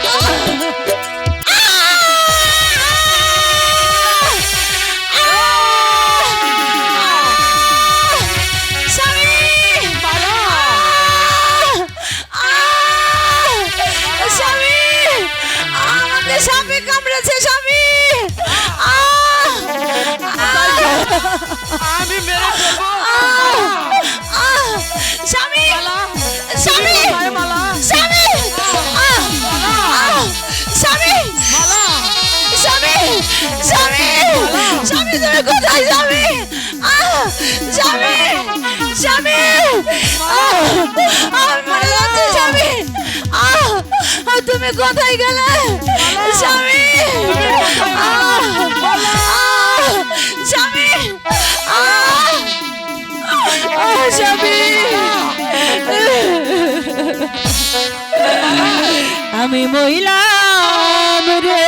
Oh. স্বামী স্বামী তুমি কোথায় স্বামী আহ, স্বামী স্বামী আহ, আমি মরে যাচ্ছি আহ, তুমি কোথায় গেলে? আহ, স্বামী আমি মহিলা রে।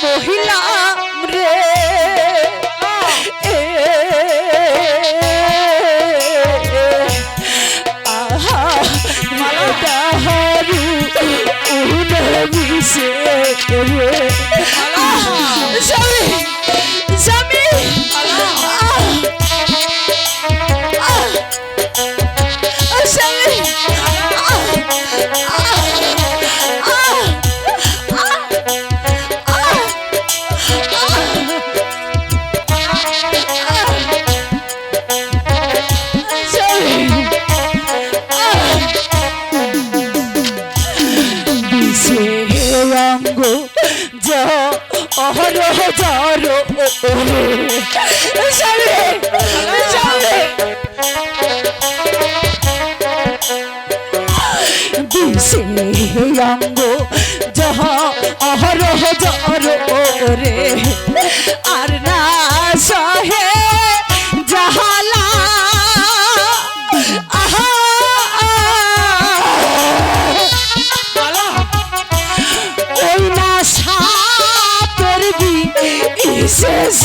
আমি মহিলা রে এ, অহরহ জর সরে সরে। দিশে রঙ্গ জহ অহরহ জর রে আর না সহে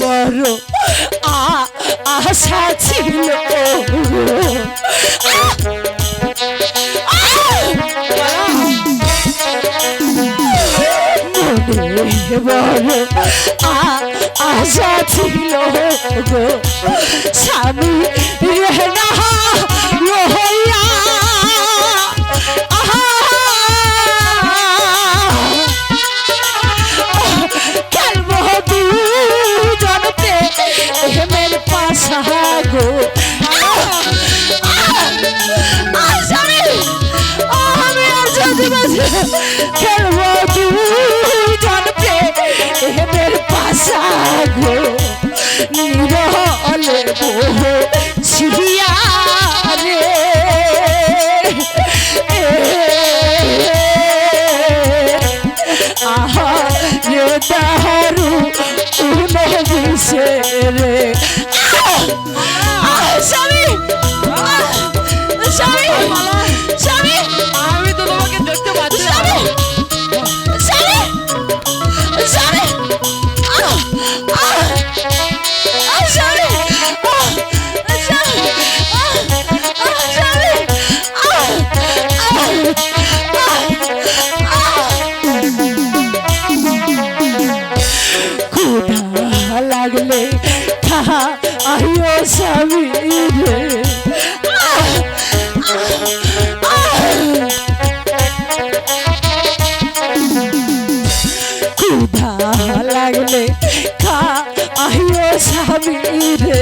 বড় আশা ছিল। বড় আশা ছিল গো। স্বামী রহইয়া পারছি না। খেলব দুজনতে হেমের পাশা গো মোহ ছিড়িয়া রে আহা রে লাগলে থাহা আহিও স্বামী রে। ক্ষুধা লাগলে খা আহিও স্বামী রে।